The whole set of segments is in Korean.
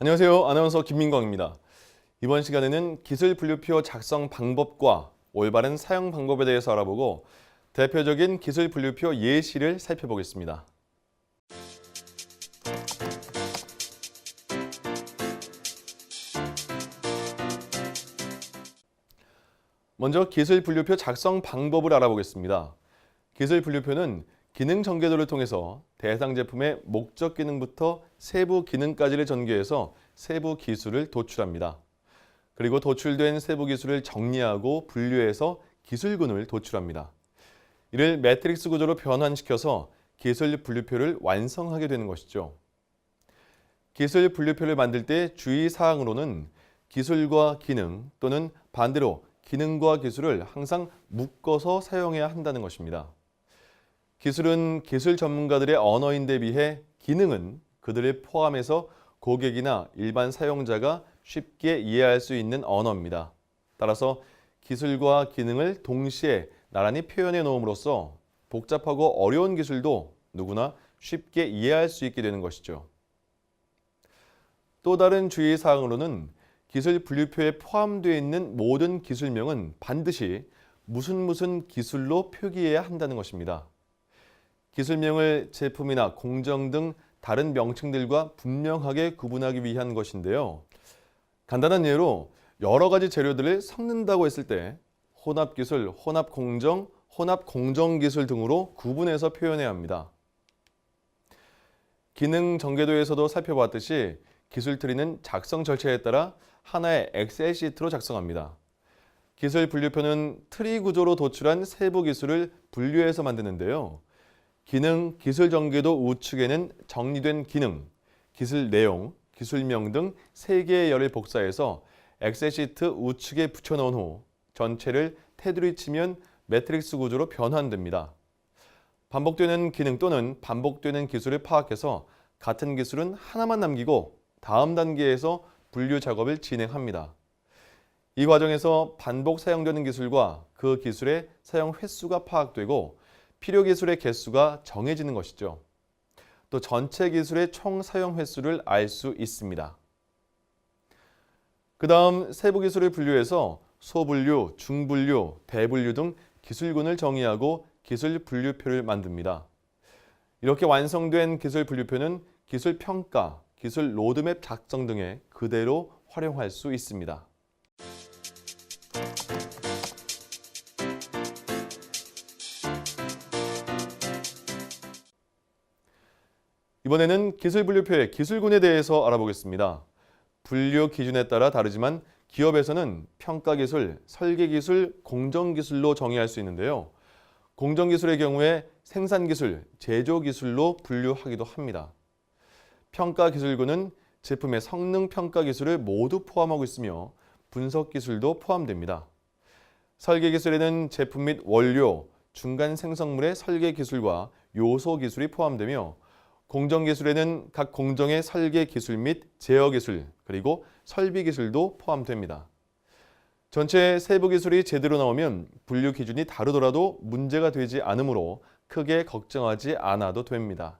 안녕하세요. 아나운서 김민광입니다. 이번 시간에는 기술 분류표 작성 방법과 올바른 사용 방법에 대해서 알아보고 대표적인 기술 분류표 예시를 살펴보겠습니다. 먼저 기술 분류표 작성 방법을 알아보겠습니다. 기술 분류표는 기능 전개도를 통해서 대상 제품의 목적 기능부터 세부 기능까지를 전개해서 세부 기술을 도출합니다. 그리고 도출된 세부 기술을 정리하고 분류해서 기술군을 도출합니다. 이를 매트릭스 구조로 변환시켜서 기술 분류표를 완성하게 되는 것이죠. 기술 분류표를 만들 때 주의 사항으로는 기술과 기능 또는 반대로 기능과 기술을 항상 묶어서 사용해야 한다는 것입니다. 기술은 기술 전문가들의 언어인데 비해 기능은 그들을 포함해서 고객이나 일반 사용자가 쉽게 이해할 수 있는 언어입니다. 따라서 기술과 기능을 동시에 나란히 표현해 놓음으로써 복잡하고 어려운 기술도 누구나 쉽게 이해할 수 있게 되는 것이죠. 또 다른 주의 사항으로는 기술 분류표에 포함되어 있는 모든 기술명은 반드시 무슨 무슨 기술로 표기해야 한다는 것입니다. 기술명을 제품이나 공정 등 다른 명칭들과 분명하게 구분하기 위한 것인데요. 간단한 예로 여러 가지 재료들을 섞는다고 했을 때 혼합 기술, 혼합 공정, 혼합 공정 기술 등으로 구분해서 표현해야 합니다. 기능 전개도에서도 살펴봤듯이 기술 트리는 작성 절차에 따라 하나의 엑셀 시트로 작성합니다. 기술 분류표는 트리 구조로 도출한 세부 기술을 분류해서 만드는데요. 기능, 기술 전개도 우측에는 정리된 기능, 기술 내용, 기술명 등세 개의 열을 복사해서 엑셀 시트 우측에 붙여놓은 후 전체를 테두리 치면 매트릭스 구조로 변환됩니다. 반복되는 기능 또는 반복되는 기술을 파악해서 같은 기술은 하나만 남기고 다음 단계에서 분류 작업을 진행합니다. 이 과정에서 반복 사용되는 기술과 그 기술의 사용 횟수가 파악되고 필요 기술의 개수가 정해지는 것이죠. 또 전체 기술의 총 사용 횟수를 알 수 있습니다. 그 다음 세부 기술을 분류해서 소분류, 중분류, 대분류 등 기술군을 정의하고 기술 분류표를 만듭니다. 이렇게 완성된 기술 분류표는 기술 평가, 기술 로드맵 작성 등에 그대로 활용할 수 있습니다. 이번에는 기술 분류표의 기술군에 대해서 알아보겠습니다. 분류 기준에 따라 다르지만 기업에서는 평가 기술, 설계 기술, 공정 기술로 정의할 수 있는데요. 공정 기술의 경우에 생산 기술, 제조 기술로 분류하기도 합니다. 평가 기술군은 제품의 성능 평가 기술을 모두 포함하고 있으며 분석 기술도 포함됩니다. 설계 기술에는 제품 및 원료, 중간 생성물의 설계 기술과 요소 기술이 포함되며 공정 기술에는 각 공정의 설계 기술 및 제어 기술, 그리고 설비 기술도 포함됩니다. 전체 세부 기술이 제대로 나오면 분류 기준이 다르더라도 문제가 되지 않으므로 크게 걱정하지 않아도 됩니다.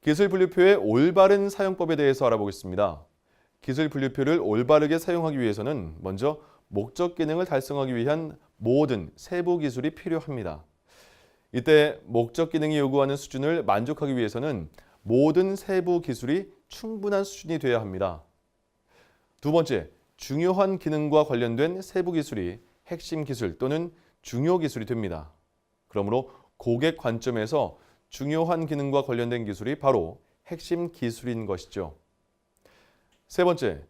기술 분류표의 올바른 사용법에 대해서 알아보겠습니다. 기술 분류표를 올바르게 사용하기 위해서는 먼저 목적 기능을 달성하기 위한 모든 세부 기술이 필요합니다. 이때 목적 기능이 요구하는 수준을 만족하기 위해서는 모든 세부 기술이 충분한 수준이 되어야 합니다. 두 번째, 중요한 기능과 관련된 세부 기술이 핵심 기술 또는 중요 기술이 됩니다. 그러므로 고객 관점에서 중요한 기능과 관련된 기술이 바로 핵심 기술인 것이죠. 세 번째,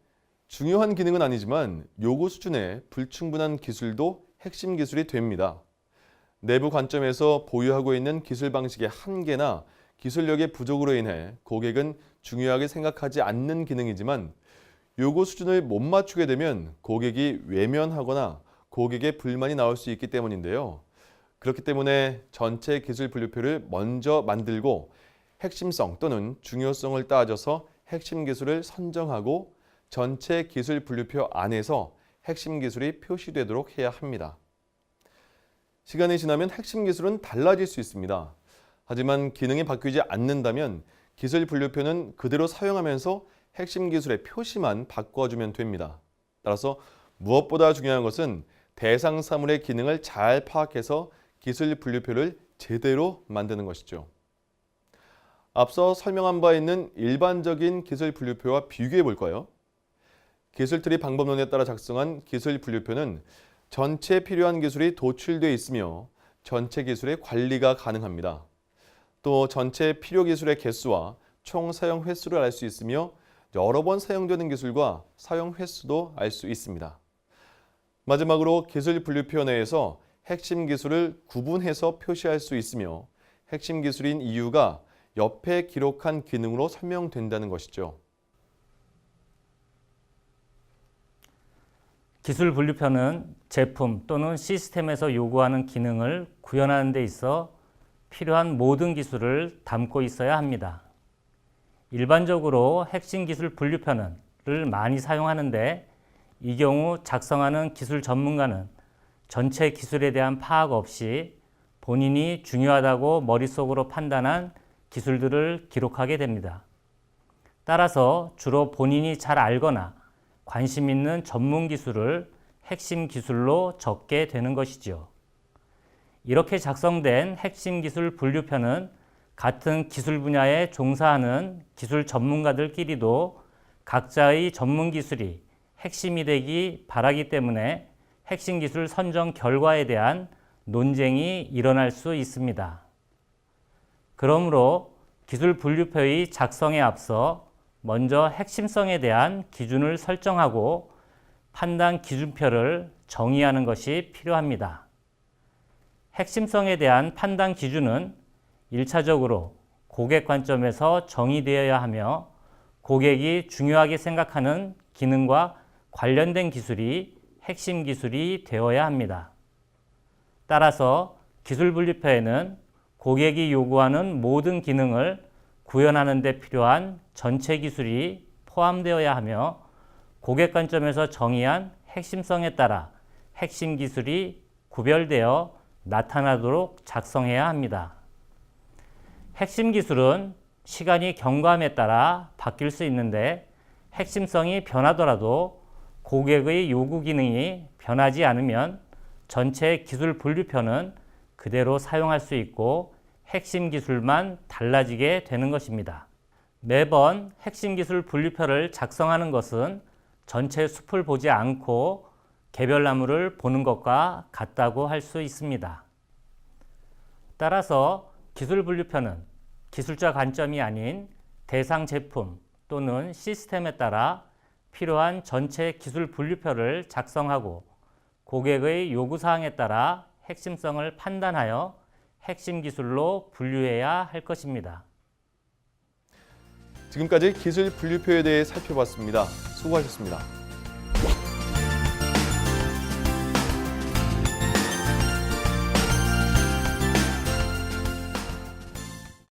중요한 기능은 아니지만 요구 수준의 불충분한 기술도 핵심 기술이 됩니다. 내부 관점에서 보유하고 있는 기술 방식의 한계나 기술력의 부족으로 인해 고객은 중요하게 생각하지 않는 기능이지만 요구 수준을 못 맞추게 되면 고객이 외면하거나 고객의 불만이 나올 수 있기 때문인데요. 그렇기 때문에 전체 기술 분류표를 먼저 만들고 핵심성 또는 중요성을 따져서 핵심 기술을 선정하고 전체 기술 분류표 안에서 핵심 기술이 표시되도록 해야 합니다. 시간이 지나면 핵심 기술은 달라질 수 있습니다. 하지만 기능이 바뀌지 않는다면 기술 분류표는 그대로 사용하면서 핵심 기술의 표시만 바꿔주면 됩니다. 따라서 무엇보다 중요한 것은 대상 사물의 기능을 잘 파악해서 기술 분류표를 제대로 만드는 것이죠. 앞서 설명한 바 있는 일반적인 기술 분류표와 비교해 볼까요? 기술 트리 방법론에 따라 작성한 기술 분류표는 전체 필요한 기술이 도출되어 있으며 전체 기술의 관리가 가능합니다. 또 전체 필요 기술의 개수와 총 사용 횟수를 알 수 있으며 여러 번 사용되는 기술과 사용 횟수도 알 수 있습니다. 마지막으로 기술 분류표 내에서 핵심 기술을 구분해서 표시할 수 있으며 핵심 기술인 이유가 옆에 기록한 기능으로 설명된다는 것이죠. 기술 분류표는 제품 또는 시스템에서 요구하는 기능을 구현하는 데 있어 필요한 모든 기술을 담고 있어야 합니다. 일반적으로 핵심 기술 분류표는 를 많이 사용하는데 이 경우 작성하는 기술 전문가는 전체 기술에 대한 파악 없이 본인이 중요하다고 머릿속으로 판단한 기술들을 기록하게 됩니다. 따라서 주로 본인이 잘 알거나 관심 있는 전문 기술을 핵심 기술로 적게 되는 것이지요. 이렇게 작성된 핵심 기술 분류표는 같은 기술 분야에 종사하는 기술 전문가들끼리도 각자의 전문 기술이 핵심이 되기 바라기 때문에 핵심 기술 선정 결과에 대한 논쟁이 일어날 수 있습니다. 그러므로 기술 분류표의 작성에 앞서 먼저 핵심성에 대한 기준을 설정하고 판단 기준표를 정의하는 것이 필요합니다. 핵심성에 대한 판단 기준은 1차적으로 고객 관점에서 정의되어야 하며 고객이 중요하게 생각하는 기능과 관련된 기술이 핵심 기술이 되어야 합니다. 따라서 기술 분류표에는 고객이 요구하는 모든 기능을 구현하는 데 필요한 전체 기술이 포함되어야 하며 고객 관점에서 정의한 핵심성에 따라 핵심 기술이 구별되어 나타나도록 작성해야 합니다. 핵심 기술은 시간이 경과함에 따라 바뀔 수 있는데 핵심성이 변하더라도 고객의 요구 기능이 변하지 않으면 전체 기술 분류표는 그대로 사용할 수 있고 핵심 기술만 달라지게 되는 것입니다. 매번 핵심 기술 분류표를 작성하는 것은 전체 숲을 보지 않고 개별 나무를 보는 것과 같다고 할 수 있습니다. 따라서 기술 분류표는 기술자 관점이 아닌 대상 제품 또는 시스템에 따라 필요한 전체 기술 분류표를 작성하고 고객의 요구사항에 따라 핵심성을 판단하여 핵심 기술로 분류해야 할 것입니다. 지금까지 기술 분류표에 대해 살펴봤습니다. 수고하셨습니다.